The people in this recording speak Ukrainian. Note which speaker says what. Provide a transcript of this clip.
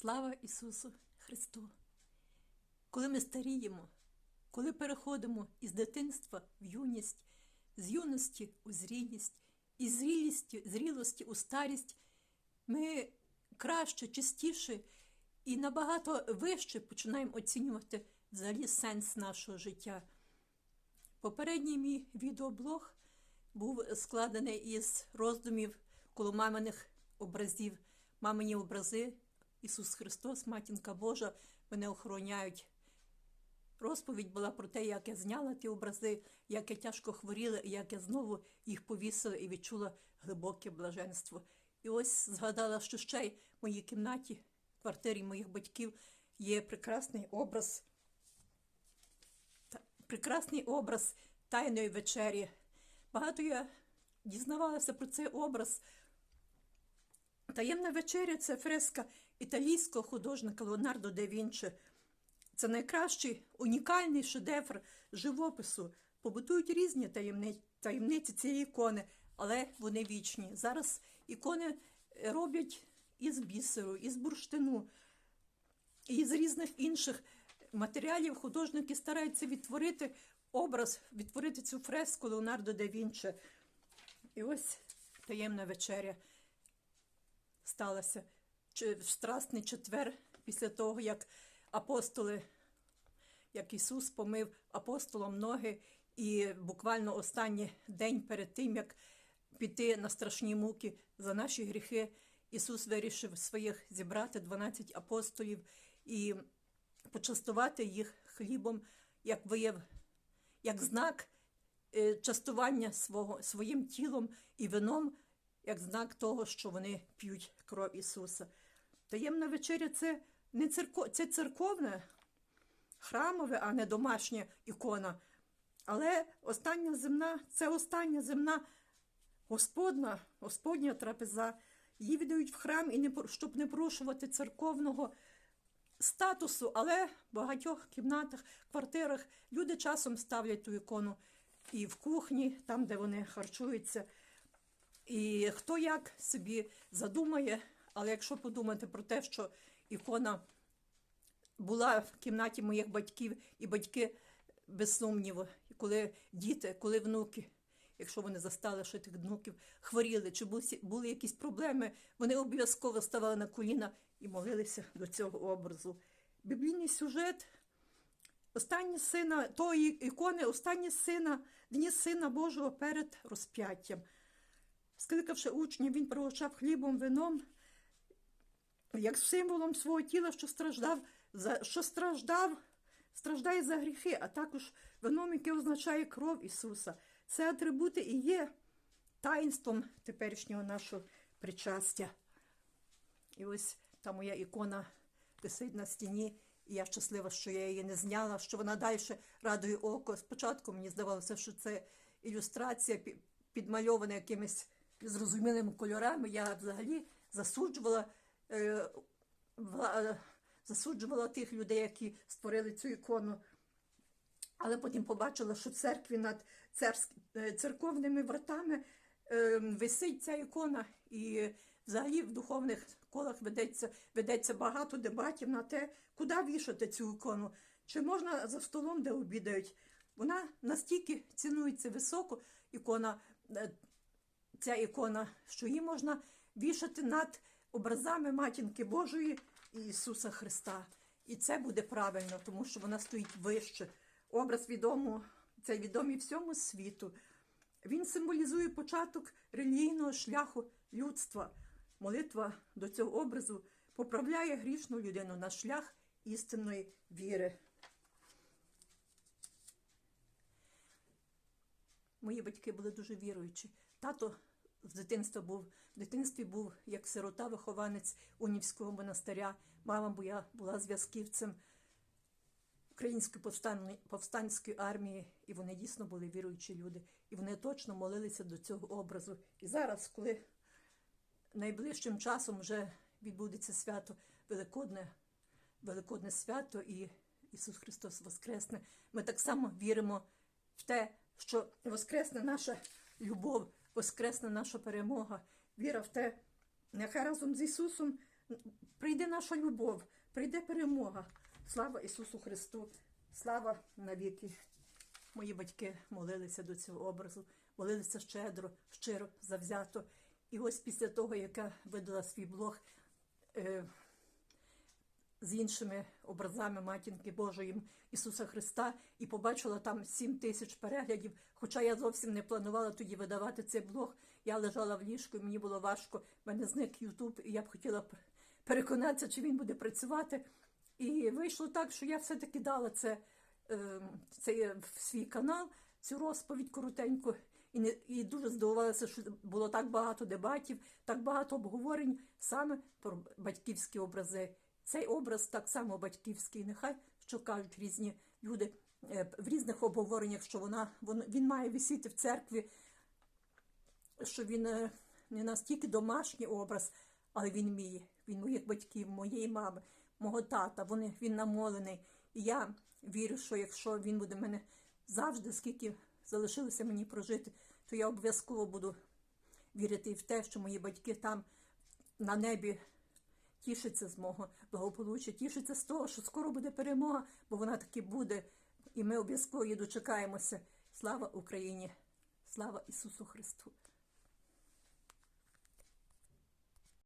Speaker 1: Слава Ісусу Христу! Коли ми старіємо, коли переходимо із дитинства в юність, з юності у зрілість, із зрілості, зрілості у старість, ми краще, частіше і набагато вище починаємо оцінювати взагалі сенс нашого життя. Попередній мій відеоблог був складений із роздумів коло маминих образів. Мамині образи, Ісус Христос, Матінка Божа, мене охороняють. Розповідь була про те, як я зняла ті образи, як я тяжко хворіла, і як я знову їх повісила і відчула глибоке блаженство. І ось згадала, що ще й в моїй кімнаті, в квартирі моїх батьків, є прекрасний образ, та- прекрасний образ Тайної вечері. Багато я дізнавалася про цей образ. Таємна вечеря це фреска італійського художника Леонардо да Вінчі. Це найкращий унікальний шедевр живопису. Побутують різні таємниці, таємниці цієї ікони, але вони вічні. Зараз ікони роблять із бісеру, із бурштину, і з різних інших матеріалів художники стараються відтворити образ, відтворити цю фреску Леонардо да Вінчі. І ось таємна вечеря сталася в Страсний четвер після того, як апостоли, як Ісус помив апостолам ноги, і буквально останній день перед тим, як піти на страшні муки за наші гріхи, Ісус вирішив своїх зібрати 12 апостолів і почастувати їх хлібом, як вияв, як знак е, частування свого, своїм тілом і вином, як знак того, що вони п'ють кров Ісуса. Таємна вечеря це не церко, це церковне, храмове, а не домашня ікона. Але остання земна це остання земна Господна, Господня трапеза. Її віддають в храм, і не, щоб не порушувати церковного статусу, але в багатьох кімнатах, квартирах люди часом ставлять ту ікону і в кухні, там, де вони харчуються. І хто як собі задумає, але якщо подумати про те, що ікона була в кімнаті моїх батьків, і батьки, без сумніву, і коли діти, коли внуки, якщо вони застали ще тих внуків, хворіли, чи були, якісь проблеми, вони обов'язково ставали на коліна і молилися до цього образу. Біблійний сюжет. Останні сина тої ікони, останні сина, дні сина Божого перед розп'яттям. Скликавши учнів, він пригощав хлібом, вином, як символом свого тіла, що страждав, за, що страждав, страждає за гріхи, а також вином, яке означає кров Ісуса. Це атрибути і є таїнством теперішнього нашого причастя. І ось та моя ікона висить на стіні, і я щаслива, що я її не зняла, що вона далі радує око. Спочатку мені здавалося, що це ілюстрація підмальована якимись зрозумілими кольорами. Я взагалі засуджувала, засуджувала тих людей, які створили цю ікону. Але потім побачила, що в церкві над е, церковними вратами е, висить ця ікона, і взагалі в духовних колах ведеться, ведеться багато дебатів на те, куди вішати цю ікону. Чи можна за столом, де обідають? Вона настільки цінується високо, ікона, е, ця ікона, що її можна вішати над образами Матінки Божої і Ісуса Христа. І це буде правильно, тому що вона стоїть вище. Образ відомо, це відомий всьому світу. Він символізує початок релігійного шляху людства. Молитва до цього образу поправляє грішну людину на шлях істинної віри. Мої батьки були дуже віруючі. Тато з дитинства був в дитинстві був як сирота, вихованець Унівського монастиря. Мама моя була зв'язківцем української повстанської армії, і вони дійсно були віруючі люди, і вони точно молилися до цього образу. І зараз, коли найближчим часом вже відбудеться свято Великодне, Великодне свято, і Ісус Христос Воскресне, ми так само віримо в те, що воскресне наша любов, воскресне наша перемога, віра в те, нехай разом з Ісусом прийде наша любов, прийде перемога. Слава Ісусу Христу, слава навіки. Мої батьки молилися до цього образу, молилися щедро, щиро, завзято. І ось після того, як видала свій блог е, з іншими образами Матінки Божої Ісуса Христа і побачила там 7 тисяч переглядів. Хоча я зовсім не планувала тоді видавати цей блог. Я лежала в ліжку, і мені було важко. В мене зник Ютуб, і я б хотіла переконатися, чи він буде працювати. І вийшло так, що я все-таки дала це, е, це в свій канал, цю розповідь коротеньку. І, не, і дуже здивувалася, що було так багато дебатів, так багато обговорень саме про батьківські образи. Цей образ так само батьківський. Нехай що кажуть різні люди е, в різних обговореннях, що вона він має висіти в церкві, що він е, не настільки домашній образ, але він мій, він моїх батьків, моєї мами, мого тата. Вони, він намолений. І я вірю, що якщо він буде мене завжди, скільки залишилося мені прожити, то я обов'язково буду вірити і в те, що мої батьки там на небі тішиться з мого благополуччя, тішиться з того, що скоро буде перемога, бо вона таки буде, і ми обов'язково її дочекаємося. Слава Україні! Слава Ісусу Христу!